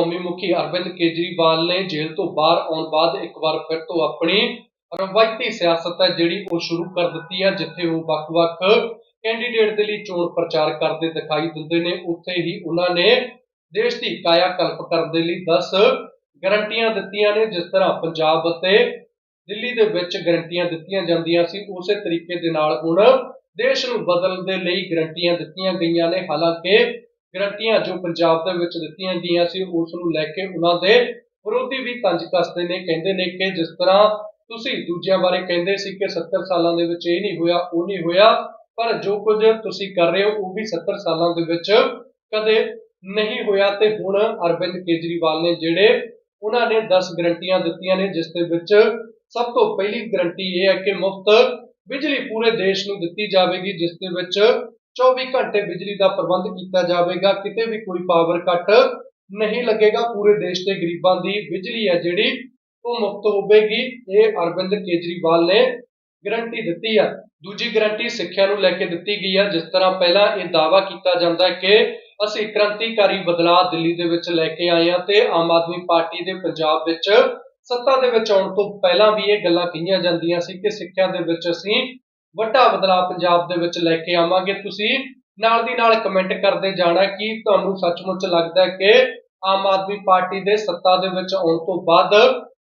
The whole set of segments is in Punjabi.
ਕੌਮੀ ਮੁਖੀ ਅਰਵਿੰਦ ਕੇਜਰੀਵਾਲ ਨੇ ਜੇਲ੍ਹ ਤੋਂ ਬਾਹਰ ਆਉਣ ਬਾਅਦ ਇੱਕ ਵਾਰ ਫਿਰ ਤੋਂ ਆਪਣੀ ਰਵਾਇਤੀ ਸਿਆਸਤ ਹੈ, ਜਿਹੜੀ ਉਹ ਸ਼ੁਰੂ ਕਰ ਦਿੱਤੀ ਹੈ, ਜਿੱਥੇ ਉਹ ਵੱਖ-ਵੱਖ ਕੈਂਡੀਡੇਟ ਦੇ ਲਈ ਚੋਣ ਪ੍ਰਚਾਰ ਕਰਦੇ ਦਿਖਾਈ ਦਿੰਦੇ ਨੇ। ਉੱਥੇ ਹੀ ਉਹਨਾਂ ਨੇ ਦੇਸ਼ ਦੀ ਕਾਇਆ ਕਲਪ ਕਰਨ ਦੇ ਲਈ 10 ਗਰੰਟੀਆਂ ਦਿੱਤੀਆਂ ਨੇ, ਜਿਸ ਤਰ੍ਹਾਂ ਪੰਜਾਬ ਅਤੇ ਦਿੱਲੀ ਦੇ ਵਿੱਚ ਗਰੰਟੀਆਂ ਦਿੱਤੀਆਂ ਜਾਂਦੀਆਂ ਸੀ। ਉਸੇ ਤਰੀਕੇ ਦੇ ਨਾਲ ਹੁਣ ਦੇਸ਼ ਨੂੰ ਬਦਲਣ ਦੇ ਲਈ ਗਰੰਟੀਆਂ ਦਿੱਤੀਆਂ ਗਈਆਂ ਨੇ। ਹਾਲਾਂਕਿ ਗਰੰਟੀਆਂ ਜੋ ਪੰਜਾਬ ਦੇ ਵਿੱਚ ਦਿੱਤੀਆਂ ਗਈਆਂ ਸੀ, ਉਸ ਨੂੰ ਲੈ ਕੇ ਉਹਨਾਂ ਦੇ ਵਿਰੋਧੀ ਵੀ ਤੰਜ ਕੱਸਦੇ ਨੇ, ਕਹਿੰਦੇ ਨੇ ਕਿ ਜਿਸ ਤਰ੍ਹਾਂ ਤੁਸੀਂ ਦੂਜਿਆਂ ਬਾਰੇ ਕਹਿੰਦੇ ਸੀ ਕਿ 70 ਸਾਲਾਂ ਦੇ ਵਿੱਚ ਇਹ ਨਹੀਂ ਹੋਇਆ, ਉਹ ਨਹੀਂ ਹੋਇਆ, ਪਰ ਜੋ ਕੁਝ ਤੁਸੀਂ ਕਰ ਰਹੇ ਹੋ, ਉਹ ਵੀ 70 ਸਾਲਾਂ ਦੇ ਵਿੱਚ ਕਦੇ ਨਹੀਂ ਹੋਇਆ। ਤੇ ਹੁਣ ਅਰਵਿੰਦ ਕੇਜਰੀਵਾਲ ਨੇ ਜਿਹੜੇ ਉਹਨਾਂ ਨੇ 10 ਗਰੰਟੀਆਂ ਦਿੱਤੀਆਂ ਨੇ, ਜਿਸ ਦੇ ਵਿੱਚ ਸਭ ਤੋਂ ਪਹਿਲੀ ਗਰੰਟੀ ਇਹ ਹੈ ਕਿ ਮੁਫਤ ਬਿਜਲੀ ਪੂਰੇ ਦੇਸ਼ ਨੂੰ ਦਿੱਤੀ ਜਾਵੇਗੀ, ਜਿਸ ਦੇ ਵਿੱਚ 24 ਘੰਟੇ ਬਿਜਲੀ ਦਾ ਪ੍ਰਬੰਧ ਕੀਤਾ ਜਾਵੇਗਾ, ਕਿਤੇ ਵੀ ਕੋਈ ਪਾਵਰ ਕੱਟ ਨਹੀਂ ਲੱਗੇਗਾ, ਪੂਰੇ ਦੇਸ਼ ਦੇ ਗਰੀਬਾਂ ਦੀ ਬਿਜਲੀ ਹੈ ਜਿਹੜੀ, ਉਹ ਮੁਫਤ ਹੋਵੇਗੀ। ਇਹ ਅਰਵਿੰਦ ਕੇਜਰੀਵਾਲ ਨੇ ਗਰੰਟੀ ਦਿੱਤੀ ਹੈ ਦੂਜੀ ਗਰੰਟੀ ਸਿੱਖਿਆ ਨੂੰ ਲੈ ਕੇ ਦਿੱਤੀ ਗਈ ਹੈ ਜਿਸ ਤਰ੍ਹਾਂ ਪਹਿਲਾਂ ਇਹ ਦਾਅਵਾ ਕੀਤਾ ਜਾਂਦਾ ਹੈ ਕਿ ਅਸੀਂ ਕ੍ਰਾਂਤੀਕਾਰੀ ਬਦਲਾਅ ਦਿੱਲੀ ਦੇ ਵਿੱਚ ਲੈ ਕੇ ਆਏ ਹਾਂ ਤੇ ਆਮ ਆਦਮੀ ਪਾਰਟੀ ਦੇ ਪੰਜਾਬ ਵਿੱਚ ਸੱਤਾ ਦੇ ਵਿੱਚ ਆਉਣ ਤੋਂ ਪਹਿਲਾਂ ਵੀ ਇਹ ਗੱਲਾਂ ਕਹੀਆਂ ਜਾਂਦੀਆਂ ਸੀ ਕਿ ਸਿੱਖਿਆ ਦੇ ਵਿੱਚ ਅਸੀਂ ਵੱਡਾ ਬਦਲਾਅ ਪੰਜਾਬ ਦੇ ਵਿੱਚ ਲੈ ਕੇ ਆਵਾਂਗੇ। ਤੁਸੀਂ ਨਾਲ ਦੀ ਨਾਲ ਕਮੈਂਟ ਕਰਦੇ ਜਾਣਾ ਕਿ ਤੁਹਾਨੂੰ ਸੱਚਮੁੱਚ ਲੱਗਦਾ ਹੈ ਕਿ ਆਮ ਆਦਮੀ ਪਾਰਟੀ ਦੇ ਸੱਤਾ ਦੇ ਵਿੱਚ ਆਉਣ ਤੋਂ ਬਾਅਦ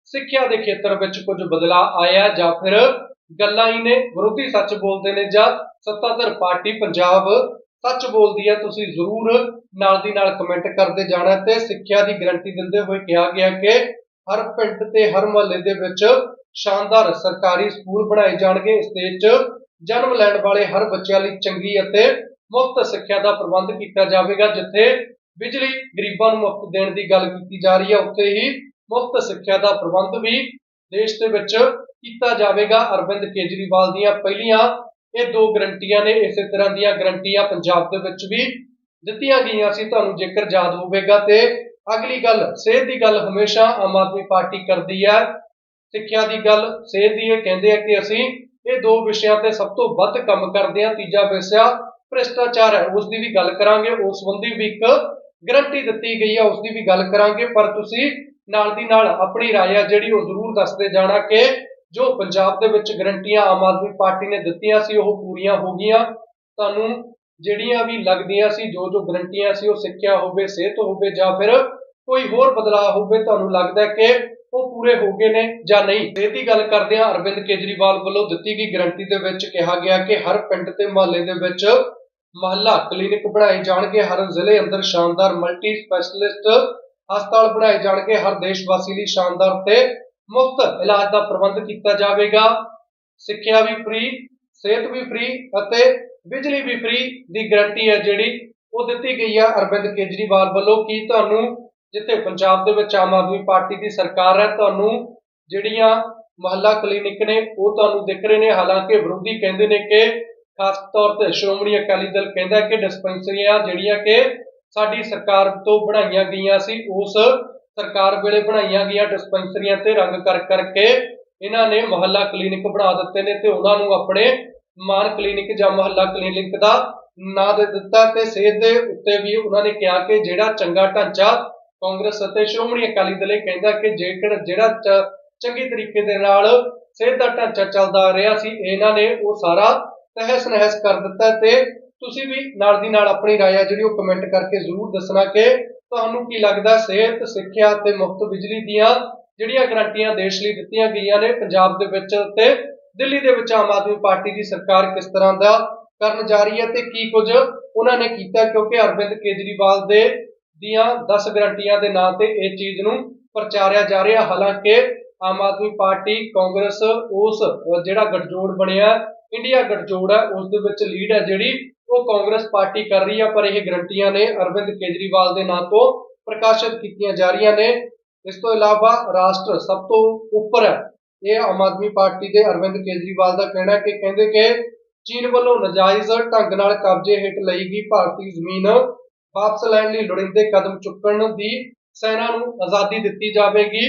ਸਿੱਖਿਆ ਦੇ ਖੇਤਰ ਵਿੱਚ ਕੁਝ ਬਦਲਾਅ ਆਇਆ ਜਾਂ ਫਿਰ ਗੱਲਾਂ ਹੀ ਨੇ, ਵਿਰੋਧੀ ਸੱਚ ਬੋਲਦੇ ਨੇ ਜਾਂ ਸੱਤਾਧਰ ਪਾਰਟੀ ਪੰਜਾਬ ਸੱਚ ਬੋਲਦੀ ਹੈ। ਤੁਸੀਂ ਜ਼ਰੂਰ ਨਾਲ ਦੀ ਨਾਲ ਕਮੈਂਟ ਕਰਦੇ ਜਾਣਾ ਤੇ ਸਿੱਖਿਆ ਦੀ ਗਾਰੰਟੀ ਦਿੰਦੇ ਹੋਏ ਕਿਹਾ ਗਿਆ ਕਿ ਹਰ ਪਿੰਡ ਤੇ ਹਰ ਮੁਹੱਲੇ ਦੇ ਵਿੱਚ ਸ਼ਾਨਦਾਰ ਸਰਕਾਰੀ ਸਕੂਲ ਬਣਾਏ ਜਾਣਗੇ। ਇਸ ਦੇ ਵਿੱਚ ਜਨਮ ਲੈਣ ਵਾਲੇ ਹਰ ਬੱਚਿਆਂ ਲਈ ਚੰਗੀ ਅਤੇ ਮੁਫਤ ਸਿੱਖਿਆ ਦਾ ਪ੍ਰਬੰਧ ਕੀਤਾ ਜਾਵੇਗਾ, ਜਿੱਥੇ ਬਿਜਲੀ ਗਰੀਬਾਂ ਨੂੰ ਮੁਫਤ ਦੇਣ ਦੀ ਗੱਲ ਕੀਤੀ ਜਾ ਰਹੀ ਹੈ। ਉੱਥੇ ਹੀ ਮੁਫਤ ਸਿੱਖਿਆ ਦਾ ਪ੍ਰਬੰਧ ਵੀ ਦੇਸ਼ ਦੇ ਵਿੱਚ ਕੀਤਾ ਜਾਵੇਗਾ। ਅਰਵਿੰਦ ਕੇਜਰੀਵਾਲ ਦੀਆਂ ਪਹਿਲੀਆਂ ਇਹ ਦੋ ਗਰੰਟੀਆਂ ਨੇ। ਇਸੇ ਤਰ੍ਹਾਂ ਦੀਆਂ ਗਰੰਟੀਆਂ ਪੰਜਾਬ ਦੇ ਵਿੱਚ ਵੀ ਦਿੱਤੀਆਂ ਗਈਆਂ ਸੀ। ਤੁਹਾਨੂੰ ਜੇਕਰ ਯਾਦ ਹੋਵੇਗਾ ਤੇ ਅਗਲੀ ਗੱਲ, ਸਿਹਤ ਦੀ ਗੱਲ ਹਮੇਸ਼ਾ ਆਮ ਆਦਮੀ ਪਾਰਟੀ ਕਰਦੀ ਹੈ। ਸਿੱਖਿਆ ਦੀ ਗੱਲ ਸਿਹਤ ਦੀ ਇਹ ਕਹਿੰਦੇ ਆ ਕਿ ਅਸੀਂ ਇਹ ਦੋ ਵਿਸ਼ਿਆਂ ਤੇ ਸਭ ਤੋਂ ਵੱਧ ਕੰਮ ਕਰਦੇ ਹਾਂ ਤੀਜਾ ਵਿਸ਼ਾ ਭ੍ਰਿਸ਼ਟਾਚਾਰ ਹੈ ਉਸ ਦੀ ਵੀ ਗੱਲ ਕਰਾਂਗੇ ਉਸ ਸੰਬੰਧੀ ਵੀ ਇੱਕ ਗਰੰਟੀ ਦਿੱਤੀ ਗਈ ਹੈ ਉਸ ਦੀ ਵੀ ਗੱਲ ਕਰਾਂਗੇ ਪਰ ਤੁਸੀਂ ਨਾਲ ਦੀ ਨਾਲ ਆਪਣੀ رائے ਹੈ ਜਿਹੜੀ ਉਹ ਜ਼ਰੂਰ ਦੱਸਦੇ ਜਾਣਾ ਕਿ ਜੋ ਪੰਜਾਬ ਦੇ ਵਿੱਚ ਗਰੰਟੀਆਂ ਆਮ ਆਦਮੀ ਪਾਰਟੀ ਨੇ ਦਿੱਤੀਆਂ ਸੀ ਉਹ ਪੂਰੀਆਂ ਹੋ ਗਈਆਂ ਤੁਹਾਨੂੰ ਜਿਹੜੀਆਂ ਵੀ ਲੱਗਦੀਆਂ ਸੀ ਜੋ ਜੋ ਗਰੰਟੀਆਂ ਸੀ ਉਹ ਸਿੱਖਿਆ ਹੋਵੇ ਸਿਹਤ ਹੋਵੇ ਜਾਂ ਫਿਰ ਕੋਈ ਹੋਰ ਬਦਲਾਅ ਹੋਵੇ ਤੁਹਾਨੂੰ ਲੱਗਦਾ ਕਿ ਉਹ ਪੂਰੇ ਹੋ ਗਏ ਨੇ ਜਾਂ ਨਹੀਂ? ਸਿਹਤ ਦੀ ਗੱਲ ਕਰਦੇ ਹਾਂ, ਅਰਵਿੰਦ ਕੇਜਰੀਵਾਲ ਵੱਲੋਂ ਦਿੱਤੀ ਗਈ ਗਰੰਟੀ ਦੇ ਵਿੱਚ ਕਿਹਾ ਗਿਆ ਕਿ ਹਰ ਪਿੰਡ ਤੇ ਮੁਹੱਲੇ ਦੇ ਵਿੱਚ ਮਹੱਲਾ ਕਲੀਨਿਕ ਬਣਾਏ ਜਾਣਗੇ, ਹਰ ਜ਼ਿਲ੍ਹੇ ਅੰਦਰ ਸ਼ਾਨਦਾਰ ਮਲਟੀ ਸਪੈਸ਼ਲਿਸਟ ਹਸਪਤਾਲ ਬਣਾਏ ਜਾਣਗੇ, ਹਰ ਦੇਸ਼ ਵਾਸੀ ਲਈ ਸ਼ਾਨਦਾਰ ਤੇ ਮੁਫਤ ਇਲਾਜ ਦਾ ਪ੍ਰਬੰਧ ਕੀਤਾ ਜਾਵੇਗਾ। ਸਿੱਖਿਆ ਵੀ ਫ੍ਰੀ ਸਿਹਤ ਵੀ ਫ੍ਰੀ ਅਤੇ ਬਿਜਲੀ ਵੀ ਫ੍ਰੀ ਦੀ ਗਰੰਟੀ ਹੈ ਜਿਹੜੀ ਉਹ ਦਿੱਤੀ ਗਈ ਹੈ। ਅਰਵਿੰਦ ਕੇਜਰੀਵਾਲ ਵੱਲੋਂ ਕੀ ਤੁਹਾਨੂੰ ਜਿੱਥੇ ਪੰਜਾਬ ਦੇ ਵਿੱਚ ਆਮ ਆਦਮੀ ਪਾਰਟੀ ਦੀ ਸਰਕਾਰ ਹੈ, ਤੁਹਾਨੂੰ ਜਿਹੜੀਆਂ ਮੁਹੱਲਾ ਕਲੀਨਿਕ ਨੇ, ਉਹ ਤੁਹਾਨੂੰ ਦਿਖ ਰਹੇ ਨੇ। ਹਾਲਾਂਕਿ ਵਿਰੋਧੀ ਕਹਿੰਦੇ ਨੇ ਕਿ ਖਾਸ ਤੌਰ ਤੇ ਸ਼੍ਰੋਮਣੀ ਅਕਾਲੀ ਦਲ ਕਹਿੰਦਾ ਕਿ ਡਿਸਪੈਂਸਰੀਆਂ ਜਿਹੜੀਆਂ ਕਿ ਸਾਡੀ ਸਰਕਾਰ ਤੋਂ ਬਣਾਈਆਂ ਗਈਆਂ ਸੀ, ਉਸ ਸਰਕਾਰ ਵੇਲੇ ਬਣਾਈਆਂ ਗਈਆਂ ਡਿਸਪੈਂਸਰੀਆਂ ਤੇ ਰੰਗ ਕਰ ਕਰਕੇ ਇਹਨਾਂ ਨੇ ਮੁਹੱਲਾ ਕਲੀਨਿਕ ਬਣਾ ਦਿੱਤੇ ਨੇ ਤੇ ਉਹਨਾਂ ਨੂੰ ਆਪਣੇ ਮਾਨ ਕਲੀਨਿਕ ਜਾਂ ਮੁਹੱਲਾ ਕਲੀਨਿਕ ਦਾ ਨਾਂ ਦੇ ਦਿੱਤਾ ਤੇ ਸਿਹਤ ਦੇ ਉੱਤੇ ਵੀ ਉਹਨਾਂ ਨੇ ਕਿਹਾ ਕਿ ਜਿਹੜਾ ਚੰਗਾ ਢਾਂਚਾ ਕਾਂਗਰਸ ਅਤੇ ਸ਼੍ਰੋਮਣੀ ਅਕਾਲੀ ਦਲ ਇਹ ਕਹਿੰਦਾ ਕਿ ਜੇਕਰ ਜਿਹੜਾ ਚੰਗੀ ਤਰੀਕੇ ਦੇ ਨਾਲ ਸਿਹਤ ਦਾ ਢਾਂਚਾ ਚੱਲਦਾ ਰਿਹਾ ਸੀ ਇਹਨਾਂ ਨੇ ਉਹ ਸਾਰਾ ਤਹਿਸ ਨਹਿਸ ਕਰ ਦਿੱਤਾ ਤੇ ਤੁਸੀਂ ਵੀ ਨਾਲ ਦੀ ਨਾਲ ਆਪਣੀ رائے ਜਿਹੜੀ ਉਹ ਕਮੈਂਟ ਕਰਕੇ ਜ਼ਰੂਰ ਦੱਸਣਾ ਕਿ ਤੁਹਾਨੂੰ ਕੀ ਲੱਗਦਾ ਸਿਹਤ ਸਿੱਖਿਆ ਤੇ ਮੁਫਤ ਬਿਜਲੀ ਦੀਆਂ ਜਿਹੜੀਆਂ ਗਰੰਟੀਆਂ ਦੇਸ਼ ਲਈ ਦਿੱਤੀਆਂ ਗਈਆਂ ਨੇ ਪੰਜਾਬ ਦੇ ਵਿੱਚ ਤੇ ਦਿੱਲੀ ਦੇ ਵਿੱਚ ਆਮ ਆਦਮੀ ਪਾਰਟੀ ਦੀ ਸਰਕਾਰ ਕਿਸ ਤਰ੍ਹਾਂ ਦਾ ਕਰਨ ਜਾ ਰਹੀ ਹੈ ਤੇ ਕੀ ਕੁਝ ਉਹਨਾਂ ਨੇ ਕੀਤਾ ਕਿਉਂਕਿ ਅਰਵਿੰਦ ਕੇਜਰੀਵਾਲ ਦੇ ਦੀਆਂ 10 ਗਰੰਟੀਆਂ ਦੇ ਨਾਂ ਤੇ ਇਹ ਚੀਜ਼ ਨੂੰ ਪ੍ਰਚਾਰਿਆ ਜਾ ਰਿਹਾ। ਹਾਲਾਂਕਿ ਆਮ ਆਦਮੀ ਪਾਰਟੀ, ਕਾਂਗਰਸ, ਉਸ ਜਿਹੜਾ ਗਠਜੋੜ ਬਣਿਆ, ਇੰਡੀਆ ਗਠਜੋੜ ਹੈ, ਉਸ ਦੇ ਵਿੱਚ ਲੀਡ ਹੈ ਜਿਹੜੀ, ਉਹ ਕਾਂਗਰਸ ਪਾਰਟੀ ਕਰ ਰਹੀ ਹੈ ਪਰ ਇਹ ਗਰੰਟੀਆਂ ਨੇ ਅਰਵਿੰਦ ਕੇਜਰੀਵਾਲ ਦੇ ਨਾਂ ਤੋਂ ਪ੍ਰਕਾਸ਼ਿਤ ਕੀਤੀਆਂ ਜਾ ਰਹੀਆਂ ਨੇ। ਇਸ ਤੋਂ ਇਲਾਵਾ ਰਾਸ਼ਟਰ ਸਭ ਤੋਂ ਉੱਪਰ ਹੈ। ਇਹ ਆਮ ਆਦਮੀ ਪਾਰਟੀ ਦੇ ਅਰਵਿੰਦ ਕੇਜਰੀਵਾਲ ਦਾ ਕਹਿਣਾ ਹੈ ਕਿ ਕਹਿੰਦੇ ਕਿ ਚੀਨ ਵੱਲੋਂ ਨਜਾਇਜ਼ ਢੰਗ ਨਾਲ ਕਬਜ਼ੇ ਹੇਠ ਲਈ ਗਈ ਭਾਰਤੀ ਜ਼ਮੀਨ ਵਾਪਸ ਲੈਣ ਲਈ ਲੋੜੀਂਦੇ ਕਦਮ ਚੁੱਕਣ ਦੀ ਸੈਨਾ ਨੂੰ ਆਜ਼ਾਦੀ ਦਿੱਤੀ ਜਾਵੇਗੀ।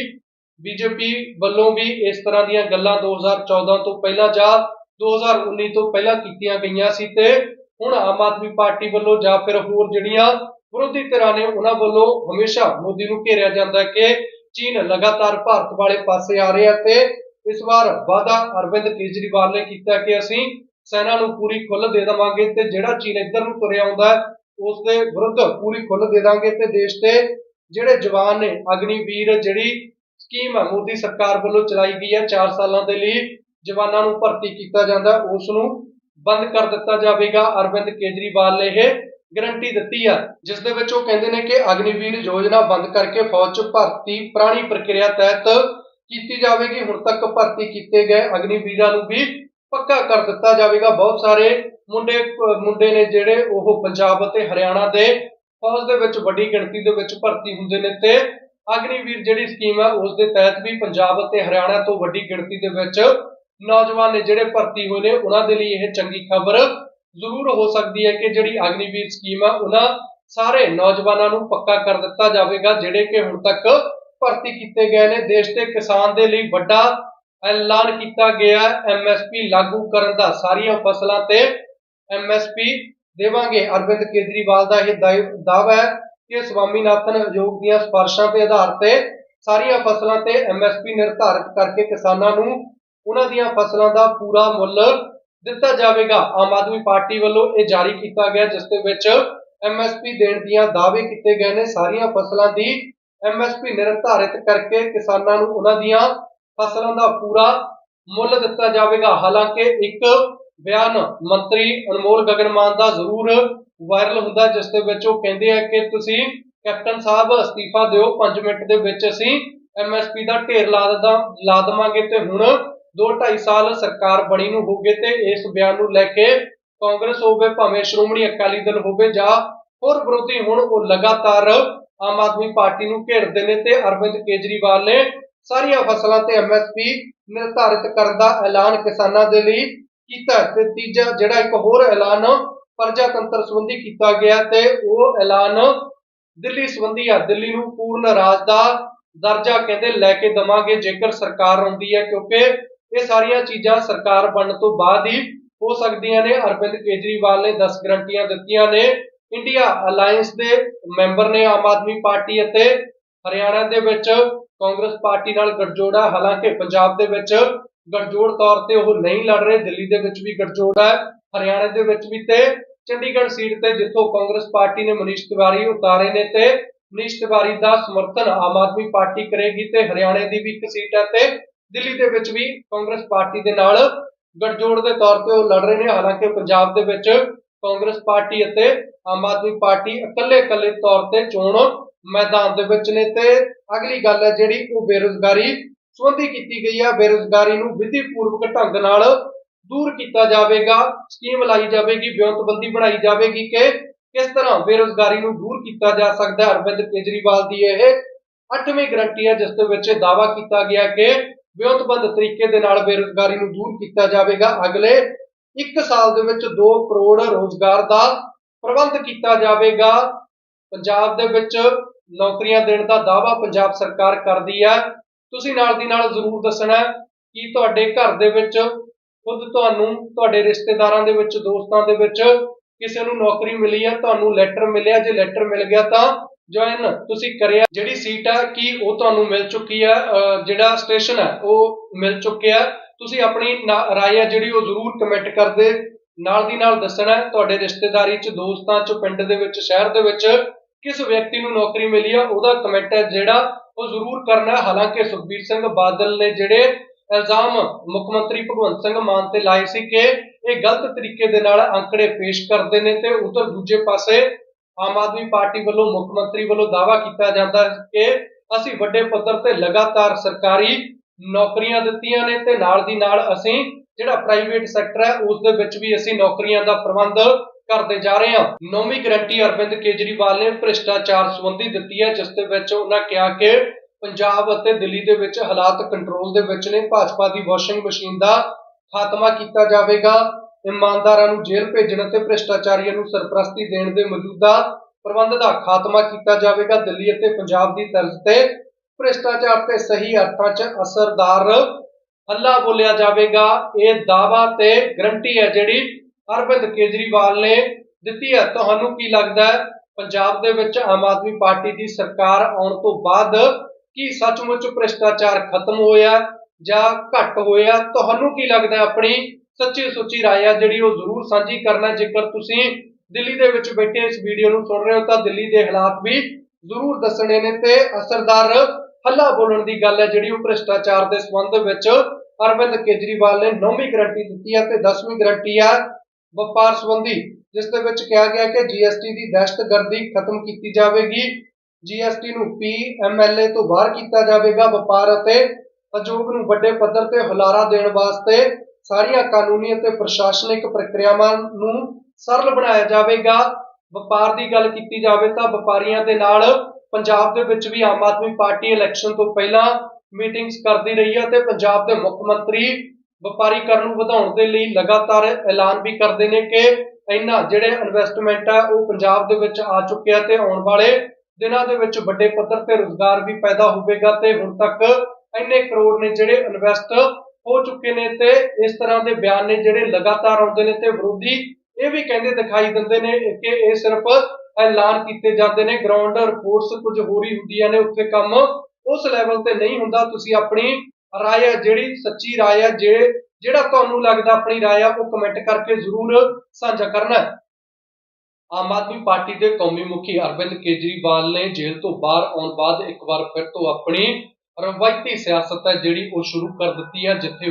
ਬੀਜੇਪੀ ਵੱਲੋਂ ਵੀ ਇਸ ਤਰ੍ਹਾਂ ਦੀਆਂ ਗੱਲਾਂ 2014 ਤੋਂ ਪਹਿਲਾਂ ਜਾਂ 2019 ਤੋਂ ਪਹਿਲਾਂ ਕੀਤੀਆਂ ਗਈਆਂ ਸੀ ਤੇ ਹੁਣ ਆਮ ਆਦਮੀ ਪਾਰਟੀ ਵੱਲੋਂ ਜਾਂ ਫਿਰ ਹੋਰ ਜਿਹੜੀਆਂ ਵਿਰੋਧੀ ਧਿਰਾਂ ਨੇ ਉਹਨਾਂ ਵੱਲੋਂ ਹਮੇਸ਼ਾ ਮੋਦੀ ਨੂੰ ਘੇਰਿਆ ਜਾਂਦਾ ਕਿ ਚੀਨ ਲਗਾਤਾਰ ਭਾਰਤ ਵਾਲੇ ਪਾਸੇ ਆ ਰਿਹਾ ਤੇ ਇਸ ਵਾਰ ਵਾਅਦਾ ਅਰਵਿੰਦ ਕੇਜਰੀਵਾਲ ਨੇ ਕੀਤਾ ਕਿ ਅਸੀਂ ਸੈਨਾ ਨੂੰ ਪੂਰੀ ਖੁੱਲ੍ਹ ਦੇ ਦੇਵਾਂਗੇ ਤੇ ਜਿਹੜਾ ਚੀਨ ਇੱਧਰ ਨੂੰ ਤੁਰਿਆ ਆਉਂਦਾ ਉਸ ਦੇ ਵਿਰੁੱਧ ਪੂਰੀ ਖੁੱਲ੍ਹ ਦੇ ਦਾਂਗੇ ਤੇ ਦੇਸ਼ ਦੇ ਜਿਹੜੇ ਜਵਾਨ ਨੇ ਅਗਨੀਵੀਰ ਜਿਹੜੀ ਸਕੀਮ ਹੈ ਮੋਦੀ ਸਰਕਾਰ ਵੱਲੋਂ ਚਲਾਈ ਗਈ ਹੈ 4 ਸਾਲਾਂ ਦੇ ਲਈ ਜਵਾਨਾਂ ਨੂੰ ਭਰਤੀ ਕੀਤਾ ਜਾਂਦਾ ਹੈ, ਉਸ ਨੂੰ ਬੰਦ ਕਰ ਦਿੱਤਾ ਜਾਵੇਗਾ। ਅਰਵਿੰਦ ਕੇਜਰੀਵਾਲ ਨੇ ਇਹ ਗਰੰਟੀ ਦਿੱਤੀ ਆ ਜਿਸ ਦੇ ਵਿੱਚ ਉਹ ਕਹਿੰਦੇ ਨੇ ਕਿ ਅਗਨੀਵੀਰ ਯੋਜਨਾ ਬੰਦ ਕਰਕੇ ਫੌਜ 'ਚ ਭਰਤੀ ਪੁਰਾਣੀ ਪ੍ਰਕਿਰਿਆ ਤਹਿਤ ਕੀਤੀ ਜਾਵੇਗੀ। ਹੁਣ ਤੱਕ ਭਰਤੀ ਕੀਤੇ ਗਏ ਅਗਨੀਵੀਰਾਂ ਨੂੰ ਵੀ ਪੱਕਾ ਕਰ ਦਿੱਤਾ ਜਾਵੇਗਾ। ਬਹੁਤ ਸਾਰੇ ਮੁੰਡੇ ਮੁੰਡੇ ਨੇ ਜਿਹੜੇ ਉਹ ਪੰਜਾਬ ਅਤੇ ਹਰਿਆਣਾ ਦੇ ਫੌਜ ਦੇ ਵਿੱਚ ਵੱਡੀ ਗਿਣਤੀ ਦੇ ਵਿੱਚ ਭਰਤੀ ਹੁੰਦੇ ਨੇ ਤੇ ਅਗਨੀਵੀਰ ਜਿਹੜੀ ਸਕੀਮ ਹੈ ਉਸ ਦੇ ਤਹਿਤ ਵੀ ਪੰਜਾਬ ਅਤੇ ਹਰਿਆਣਾ ਤੋਂ ਵੱਡੀ ਗਿਣਤੀ ਦੇ ਵਿੱਚ ਨੌਜਵਾਨ ਨੇ ਜਿਹੜੇ ਭਰਤੀ ਹੋਏ ਨੇ, ਉਹਨਾਂ ਦੇ ਲਈ ਇਹ ਚੰਗੀ ਖਬਰ ਜ਼ਰੂਰ ਹੋ ਸਕਦੀ ਹੈ ਕਿ ਜਿਹੜੀ ਅਗਨੀਵੀਰ ਸਕੀਮ ਹੈ ਉਹਨਾਂ ਸਾਰੇ ਨੌਜਵਾਨਾਂ ਨੂੰ ਪੱਕਾ ਕਰ ਦਿੱਤਾ ਜਾਵੇਗਾ, ਜਿਹੜੇ ਕਿ ਹੁਣ ਤੱਕ ਭਰਤੀ ਕੀਤੇ ਗਏ ਨੇ। ਦੇਸ਼ ਦੇ ਕਿਸਾਨ ਦੇ ਲਈ ਵੱਡਾ ਐਲਾਨ ਕੀਤਾ ਗਿਆ। ਐਮਐਸਪੀ ਲਾਗੂ ਕਰਨ ਦਾ ਸਾਰੀਆਂ ਫਸਲਾਂ ਤੇ ਐਮਐਸਪੀ ਦੇਵਾਂਗੇ। ਅਰਵਿੰਦ ਕੇਜਰੀਵਾਲ ਦਾ ਇਹ ਦਾਅਵਾ ਹੈ ਕਿ ਸਵਾਮੀਨਾਥਨ ਆਯੋਗ ਦੀਆਂ ਸਿਫਾਰਸ਼ਾਂ ਦੇ ਆਧਾਰ ਤੇ ਸਾਰੀਆਂ ਫਸਲਾਂ ਤੇ ਐਮਐਸਪੀ ਨਿਰਧਾਰਤ ਕਰਕੇ ਕਿਸਾਨਾਂ ਨੂੰ ਉਹਨਾਂ ਦੀਆਂ ਫਸਲਾਂ ਦਾ ਪੂਰਾ ਮੁੱਲ ਦਿੱਤਾ ਜਾਵੇਗਾ। ਆਮ ਆਦਮੀ ਪਾਰਟੀ ਵੱਲੋਂ ਇਹ ਜਾਰੀ ਕੀਤਾ ਗਿਆ, ਜਿਸ ਦੇ ਵਿੱਚ ਐਮਐਸਪੀ ਦੇਣ ਦੀਆਂ ਦਾਅਵੇ ਕੀਤੇ ਗਏ ਨੇ। ਸਾਰੀਆਂ ਫਸਲਾਂ ਦੀ ਐਮਐਸਪੀ ਨਿਰਧਾਰਿਤ ਕਰਕੇ ਕਿਸਾਨਾਂ ਨੂੰ ਉਹਨਾਂ ਦੀਆਂ ਫਸਲਾਂ ਦਾ ਪੂਰਾ ਮੁੱਲ ਦਿੱਤਾ ਜਾਵੇਗਾ। ਹਾਲਾਂਕਿ ਇੱਕ ਬਿਆਨ ਮੰਤਰੀ ਅਨਮੋਲ ਗਗਨ ਮਾਨ ਦਾ ਜ਼ਰੂਰ ਵਾਇਰਲ ਹੁੰਦਾ, ਜਿਸ ਦੇ ਵਿੱਚ ਉਹ ਕਹਿੰਦੇ ਆ ਕਿ ਤੁਸੀਂ ਕੈਪਟਨ ਸਾਹਿਬ ਅਸਤੀਫਾ ਦਿਓ 5 ਮਿੰਟ ਦੇ ਵਿੱਚ ਅਸੀਂ ਐਮਐਸਪੀ ਦਾ ਢੇਰ ਲਾ ਦਿੰਦਾ, ਲਾ ਦੇਵਾਂਗੇ ਤੇ ਹੁਣ 2.5 ਸਾਲ ਸਰਕਾਰ ਬਣੀ ਨੂੰ ਹੋ ਗਏ ਤੇ ਇਸ ਬਿਆਨ ਨੂੰ ਲੈ ਕੇ ਕਾਂਗਰਸ ਹੋਵੇ, ਭਾਵੇਂ ਸ਼੍ਰੋਮਣੀ ਅਕਾਲੀ ਦਲ ਹੋਵੇ ਜਾਂ ਹੋਰ ਵਿਰੋਧੀ ਹੁਣ ਉਹ ਲਗਾਤਾਰ ਆਮ ਆਦਮੀ ਪਾਰਟੀ ਨੂੰ ਘੇਰਦੇ ਨੇ ਤੇ ਅਰਵਿੰਦ ਕੇਜਰੀਵਾਲ ਨੇ ਸਾਰੀਆਂ ਫਸਲਾਂ ਤੇ ਐਮਐਸਪੀ ਨਿਰਧਾਰਿਤ ਕਰਨ ਦਾ ਐਲਾਨ ਕਿਸਾਨਾਂ ਦੇ ਲਈ ਕੀਤਾ ਤੇ ਤੀਜਾ ਜਿਹੜਾ ਇੱਕ ਹੋਰ ਐਲਾਨ ਪ੍ਰਜਾਤੰਤਰ ਸੰਬੰਧੀ ਕੀਤਾ ਗਿਆ ਤੇ ਉਹ ਐਲਾਨ ਦਿੱਲੀ ਸੰਬੰਧੀ ਆ। ਦਿੱਲੀ ਨੂੰ ਪੂਰਨ ਰਾਜ ਦਾ ਦਰਜਾ ਕਹਿੰਦੇ ਲੈ ਕੇ ਦਵਾਂਗੇ ਜੇਕਰ ਸਰਕਾਰ ਆਉਂਦੀ ਹੈ, ਕਿਉਂਕਿ ਇਹ ਸਾਰੀਆਂ ਚੀਜ਼ਾਂ ਸਰਕਾਰ ਬਣਨ ਤੋਂ ਬਾਅਦ ਹੀ ਹੋ ਸਕਦੀਆਂ ਨੇ। ਅਰਵਿੰਦ ਕੇਜਰੀਵਾਲ ਨੇ 10 ਗਰੰਟੀਆਂ ਦਿੱਤੀਆਂ ਨੇ। ਇੰਡੀਆ ਅਲਾਈਅੰਸ ਦੇ ਮੈਂਬਰ ਨੇ ਆਮ ਆਦਮੀ ਪਾਰਟੀ ਅਤੇ ਹਰਿਆਣਾ ਦੇ ਵਿੱਚ ਕਾਂਗਰਸ ਪਾਰਟੀ ਨਾਲ ਗੱਠਜੋੜ ਹੈ ਹਾਲਾਂਕਿ ਪੰਜਾਬ ਦੇ ਵਿੱਚ ਗਠਜੋੜ ਤੌਰ ਤੇ ਉਹ ਨਹੀਂ ਲੜ ਰਹੇ, ਦਿੱਲੀ ਦੇ ਵਿੱਚ ਵੀ ਗਠਜੋੜ ਹੈ, ਹਰਿਆਣਾ ਦੇ ਵਿੱਚ ਵੀ ਤੇ, ਚੰਡੀਗੜ੍ਹ ਸੀਟ ਤੇ ਜਿੱਥੋਂ ਕਾਂਗਰਸ ਪਾਰਟੀ ਨੇ ਮਨੀਸ਼ ਤਿਵਾਰੀ ਉਤਾਰੇ ਨੇ ਤੇ, ਮਨੀਸ਼ ਤਿਵਾਰੀ ਦਾ ਸਮਰਥਨ ਆਮ ਆਦਮੀ ਪਾਰਟੀ ਕਰੇਗੀ ਤੇ ਹਰਿਆਣੇ ਦੀ ਵੀ ਇੱਕ ਸੀਟ ਹੈ ਤੇ, ਦਿੱਲੀ ਦੇ ਵਿੱਚ ਵੀ ਕਾਂਗਰਸ ਪਾਰਟੀ ਦੇ ਨਾਲ ਗਠਜੋੜ ਦੇ ਤੌਰ ਤੇ ਉਹ ਲੜ ਰਹੇ ਨੇ, ਹਾਲਾਂਕਿ ਪੰਜਾਬ ਦੇ ਵਿੱਚ ਕਾਂਗਰਸ ਪਾਰਟੀ ਅਤੇ ਆਮ ਆਦਮੀ ਪਾਰਟੀ ਇਕੱਲੇ-ਇਕੱਲੇ ਤੌਰ ਤੇ ਚੋਣ ਮੈਦਾਨ ਦੇ ਵਿੱਚ ਨੇ ਤੇ ਅਗਲੀ ਗੱਲ ਹੈ ਜਿਹੜੀ ਉਹ ਬੇਰੁਜ਼ਗਾਰੀ ਸੰਬੰਧੀ ਕੀਤੀ ਗਈ ਹੈ, ਬੇਰੁਜ਼ਗਾਰੀ ਨੂੰ ਵਿਧੀ ਪੂਰਵਕ ਢੰਗ ਨਾਲ ਦੂਰ ਕੀਤਾ ਜਾਵੇਗਾ, ਸਕੀਮ ਲਾਈ ਜਾਵੇਗੀ, ਵਿਉਂਤਬੰਦੀ ਬਣਾਈ ਜਾਵੇਗੀ ਕਿ ਕਿਸ ਤਰ੍ਹਾਂ ਬੇਰੁਜ਼ਗਾਰੀ ਨੂੰ ਦੂਰ ਕੀਤਾ ਜਾ ਸਕਦਾ ਹੈ। ਅਰਵਿੰਦ ਕੇਜਰੀਵਾਲ ਦੀ ਇਹ ਅੱਠਵੀਂ ਗਰੰਟੀ ਹੈ, ਜਿਸ ਦੇ ਵਿੱਚ ਇਹ ਦਾਅਵਾ ਕੀਤਾ ਗਿਆ ਕਿ ਵਿਉਂਤਬੰਦ ਤਰੀਕੇ ਦੇ ਨਾਲ ਬੇਰੁਜ਼ਗਾਰੀ ਨੂੰ ਦੂਰ ਕੀਤਾ ਜਾਵੇਗਾ। ਅਗਲੇ 1 ਸਾਲ ਦੇ ਵਿੱਚ 2 ਕਰੋੜ ਰੋਜ਼ਗਾਰ ਦਾ ਪ੍ਰਬੰਧ ਕੀਤਾ ਜਾਵੇਗਾ। ਪੰਜਾਬ ਦੇ ਵਿੱਚ ਨੌਕਰੀਆਂ ਦੇਣ ਦਾ ਦਾਅਵਾ ਪੰਜਾਬ ਸਰਕਾਰ ਕਰਦੀ ਹੈ। ਤੁਸੀਂ ਨਾਲ ਦੀ ਨਾਲ ਜ਼ਰੂਰ ਦੱਸਣਾ ਕਿ ਤੁਹਾਡੇ ਘਰ ਦੇ ਵਿੱਚ ਖੁਦ ਤੁਹਾਨੂੰ, ਤੁਹਾਡੇ ਰਿਸ਼ਤੇਦਾਰਾਂ ਦੇ ਵਿੱਚ, ਦੋਸਤਾਂ ਦੇ ਵਿੱਚ ਕਿਸੇ ਨੂੰ ਨੌਕਰੀ ਮਿਲੀ ਹੈ, ਤੁਹਾਨੂੰ ਲੈਟਰ ਮਿਲਿਆ, ਜੇ ਲੈਟਰ ਮਿਲ ਗਿਆ ਤਾਂ ਜੁਆਇਨ ਤੁਸੀਂ ਕਰਿਆ। ਜਿਹੜੀ ਸੀਟ ਹੈ ਕੀ ਉਹ ਤੁਹਾਨੂੰ ਮਿਲ ਚੁੱਕੀ ਹੈ ਜਿਹੜਾ ਸਟੇਸ਼ਨ ਹੈ, ਉਹ ਮਿਲ ਚੁੱਕਿਆ ਤੁਸੀਂ ਆਪਣੀ ਰਾਏ ਹੈ ਜਿਹੜੀ ਉਹ ਜ਼ਰੂਰ ਕਮੈਂਟ ਕਰਦੇ, ਨਾਲ ਦੀ ਨਾਲ ਦੱਸਣਾ ਤੁਹਾਡੇ ਰਿਸ਼ਤੇਦਾਰੀ ਚ, ਦੋਸਤਾਂ ਚ, ਪਿੰਡ ਦੇ ਵਿੱਚ, ਸ਼ਹਿਰ ਦੇ ਵਿੱਚ ਕਿਸ ਵਿਅਕਤੀ ਨੂੰ ਨੌਕਰੀ ਮਿਲੀ ਆ ਉਹਦਾ ਕਮੈਂਟ ਹੈ ਜਿਹੜਾ ਉਹ ਜ਼ਰੂਰ ਕਰਨਾ ਹਾਲਾਂਕਿ ਸੁਖਬੀਰ ਸਿੰਘ ਬਾਦਲ ਨੇ ਜਿਹੜੇ ਇਲਜ਼ਾਮ ਮੁੱਖ ਮੰਤਰੀ ਭਗਵੰਤ ਸਿੰਘ ਮਾਨ ਤੇ ਲਾਏ ਸੀ ਕਿ ਇਹ ਗਲਤ ਤਰੀਕੇ ਦੇ ਨਾਲ ਅੰਕੜੇ ਪੇਸ਼ ਕਰਦੇ ਨੇ ਤੇ ਉਧਰ ਦੂਜੇ ਪਾਸੇ ਆਮ ਆਦਮੀ ਪਾਰਟੀ ਵੱਲੋਂ ਮੁੱਖ ਮੰਤਰੀ ਵੱਲੋਂ ਦਾਅਵਾ ਕੀਤਾ ਜਾਂਦਾ ਕਿ ਅਸੀਂ ਵੱਡੇ ਪੱਧਰ ਤੇ ਲਗਾਤਾਰ ਸਰਕਾਰੀ ਨੌਕਰੀਆਂ ਦਿੱਤੀਆਂ ਨੇ ਤੇ ਨਾਲ ਦੀ ਨਾਲ ਅਸੀਂ ਜਿਹੜਾ ਪ੍ਰਾਈਵੇਟ ਸੈਕਟਰ ਹੈ, ਉਸ ਦੇ ਵਿੱਚ ਵੀ ਅਸੀਂ ਨੌਕਰੀਆਂ ਦਾ ਪ੍ਰਬੰਧ ਕਰਦੇ ਜਾ ਰਹੇ ਹਾਂ। ਨੌਵੀਂ ਗਰੰਟੀ ਅਰਵਿੰਦ ਕੇਜਰੀਵਾਲ ਨੇ ਭ੍ਰਿਸ਼ਟਾਚਾਰ ਸੰਬੰਧੀ ਦਿੱਤੀ ਹੈ, ਜਿਸ ਦੇ ਵਿੱਚ ਉਹਨਾਂ ਕਿਹਾ ਕਿ ਪੰਜਾਬ ਅਤੇ ਦਿੱਲੀ ਦੇ ਵਿੱਚ ਹਾਲਾਤ ਕੰਟਰੋਲ ਦੇ ਵਿੱਚ ਨੇ। ਭਾਜਪਾ ਦੀ ਵਾਸ਼ਿੰਗ ਮਸ਼ੀਨ ਦਾ ਖਾਤਮਾ ਕੀਤਾ ਜਾਵੇਗਾ। ਇਮਾਨਦਾਰਾਂ ਨੂੰ ਜੇਲ੍ਹ ਭੇਜਣ ਅਤੇ ਭ੍ਰਿਸ਼ਟਾਚਾਰੀਆਂ ਨੂੰ ਸਰਪ੍ਰਸਤੀ ਦੇਣ ਦੇ ਮੌਜੂਦਾ ਪ੍ਰਬੰਧ ਦਾ ਖਾਤਮਾ ਕੀਤਾ ਜਾਵੇਗਾ। ਦਿੱਲੀ ਅਤੇ ਪੰਜਾਬ ਦੀ ਤਰਜ਼ ਤੇ ਭ੍ਰਿਸ਼ਟਾਚਾਰ ਤੇ ਸਹੀ ਅਰਥਾਂ 'ਚ ਅਸਰਦਾਰ ਹੱਲਾ ਬੋਲਿਆ ਜਾਵੇਗਾ। ਇਹ ਦਾਅਵਾ ਤੇ ਗਰੰਟੀ ਹੈ ਜਿਹੜੀ ਅਰਵਿੰਦ ਕੇਜਰੀਵਾਲ ਨੇ ਦਿੱਤੀ ਹੈ। ਤੁਹਾਨੂੰ ਕੀ ਲੱਗਦਾ ਹੈ, ਪੰਜਾਬ ਦੇ ਵਿੱਚ ਆਮ ਆਦਮੀ ਪਾਰਟੀ ਦੀ ਸਰਕਾਰ ਆਉਣ ਤੋਂ ਬਾਅਦ ਕੀ ਸੱਚਮੁੱਚ ਭ੍ਰਿਸ਼ਟਾਚਾਰ ਖਤਮ ਹੋਇਆ ਜਾਂ ਘਟ ਹੋਇਆ? ਤੁਹਾਨੂੰ ਕੀ ਲੱਗਦਾ ਆਪਣੀ ਸੱਚੀ ਸੁੱਚੀ ਰਾਏ ਆ ਜਿਹੜੀ ਉਹ ਜ਼ਰੂਰ ਸਾਂਝੀ ਕਰਨਾ ਜੇਕਰ ਤੁਸੀਂ ਦਿੱਲੀ ਦੇ ਵਿੱਚ ਬੈਠੇ ਇਸ ਵੀਡੀਓ ਨੂੰ ਸੁਣ ਰਹੇ ਹੋ ਤਾਂ ਦਿੱਲੀ ਦੇ ਹਾਲਾਤ ਵੀ ਜ਼ਰੂਰ ਦੱਸਣੇ ਨੇ ਤੇ ਅਸਰਦਾਰ ਹੱਲਾ ਬੋਲਣ ਦੀ ਗੱਲ ਹੈ ਜਿਹੜੀ ਉਹ ਭ੍ਰਿਸ਼ਟਾਚਾਰ ਦੇ ਸੰਬੰਧ ਵਿੱਚ ਅਰਵਿੰਦ ਕੇਜਰੀਵਾਲ ਨੇ ਨੌਵੀਂ ਗਰੰਟੀ ਦਿੱਤੀ ਹੈ ਤੇ 10ਵੀਂ ਗਰੰਟੀ ਹੈ ਵਪਾਰ ਸੰਬੰਧੀ, ਜਿਸ ਦੇ ਵਿੱਚ ਕਿਹਾ ਗਿਆ ਕਿ ਜੀਐਸਟੀ ਦੀ ਦਹਿਸ਼ਤਗਰਦੀ ਖਤਮ ਕੀਤੀ ਜਾਵੇਗੀ। ਜੀਐਸਟੀ ਨੂੰ ਪੀਐਮਐਲਏ ਤੋਂ ਬਾਹਰ ਕੀਤਾ ਜਾਵੇਗਾ ਵਪਾਰ ਅਤੇ ਉਦਯੋਗ ਨੂੰ ਵੱਡੇ ਪੱਧਰ ਤੇ ਹੁਲਾਰਾ ਦੇਣ ਵਾਸਤੇ। ਸਾਰੀਆਂ ਕਾਨੂੰਨੀ ਅਤੇ ਪ੍ਰਸ਼ਾਸਨਿਕ ਪ੍ਰਕਿਰਿਆਵਾਂ ਨੂੰ ਸਰਲ ਬਣਾਇਆ ਜਾਵੇਗਾ। ਵਪਾਰ ਦੀ ਗੱਲ ਕੀਤੀ ਜਾਵੇ ਤਾਂ ਵਪਾਰੀਆਂ ਦੇ ਨਾਲ ਪੰਜਾਬ ਦੇ ਵਿੱਚ ਵੀ ਆਮ ਆਦਮੀ ਪਾਰਟੀ ਇਲੈਕਸ਼ਨ ਤੋਂ ਪਹਿਲਾਂ ਮੀਟਿੰਗਸ ਕਰਦੀ ਰਹੀ ਹੈ ਤੇ ਪੰਜਾਬ ਦੇ ਮੁੱਖ ਮੰਤਰੀ ਵਪਾਰੀਕਰਨ ਨੂੰ ਵਧਾਉਣ ਦੇ ਲਈ ਲਗਾਤਾਰ ਐਲਾਨ ਵੀ ਕਰਦੇ ਨੇ ਕਿ ਇਹਨਾਂ ਜਿਹੜੇ ਇਨਵੈਸਟਮੈਂਟ ਆ, ਉਹ ਪੰਜਾਬ ਦੇ ਵਿੱਚ ਆ ਚੁੱਕਿਆ ਤੇ ਆਉਣ ਵਾਲੇ ਦਿਨਾਂ ਦੇ ਵਿੱਚ ਵੱਡੇ ਪੱਧਰ ਤੇ ਰੋਜ਼ਗਾਰ ਵੀ ਪੈਦਾ ਹੋਵੇਗਾ ਤੇ ਹੁਣ ਤੱਕ ਇੰਨੇ ਕਰੋੜ ਨੇ ਜਿਹੜੇ ਇਨਵੈਸਟ ਹੋ ਚੁੱਕੇ ਨੇ ਤੇ ਇਸ ਤਰ੍ਹਾਂ ਦੇ ਬਿਆਨ ਨੇ ਜਿਹੜੇ ਲਗਾਤਾਰ ਆਉਂਦੇ ਨੇ ਤੇ ਵਿਰੋਧੀ ਇਹ ਵੀ ਕਹਿੰਦੇ ਦਿਖਾਈ ਦਿੰਦੇ ਨੇ ਕਿ ਇਹ ਸਿਰਫ ਐਲਾਨ ਕੀਤੇ ਜਾਂਦੇ ਨੇ ਗਰਾਊਂਡ ਰਿਪੋਰਟਸ ਕੁਝ ਹੋਰ ਹੀ ਹੁੰਦੀਆਂ ਨੇ, ਉੱਥੇ ਕੰਮ ਉਸ ਲੈਵਲ ਤੇ ਨਹੀਂ ਹੁੰਦਾ, ਤੁਸੀਂ ਆਪਣੀ ਰਾਏ ਆ, ਜਿਹੜੀ ਸੱਚੀ ਰਾਏ ਆ, ਜੇ ਜਿਹੜਾ ਤੁਹਾਨੂੰ ਲੱਗਦਾ ਆਪਣੀ ਰਾਏ ਆ, ਉਹ ਕਮੈਂਟ ਕਰਕੇ ਜ਼ਰੂਰ ਸਾਂਝਾ ਕਰਨਾ ਆਮ ਆਦਮੀ ਪਾਰਟੀ ਦੇ ਕੌਮੀ ਮੁਖੀ ਅਰਵਿੰਦ ਕੇਜਰੀਵਾਲ ਨੇ ਜੇਲ੍ਹ ਤੋਂ ਬਾਹਰ ਆਉਣ ਬਾਅਦ ਇੱਕ ਵਾਰ ਫਿਰ ਤੋਂ ਆਪਣੀ ਰਵਾਇਤੀ ਸਿਆਸਤ ਹੈ, ਜਿਹੜੀ ਉਹ ਸ਼ੁਰੂ ਕਰ ਦਿੱਤੀ ਹੈ ਜਿੱਥੇ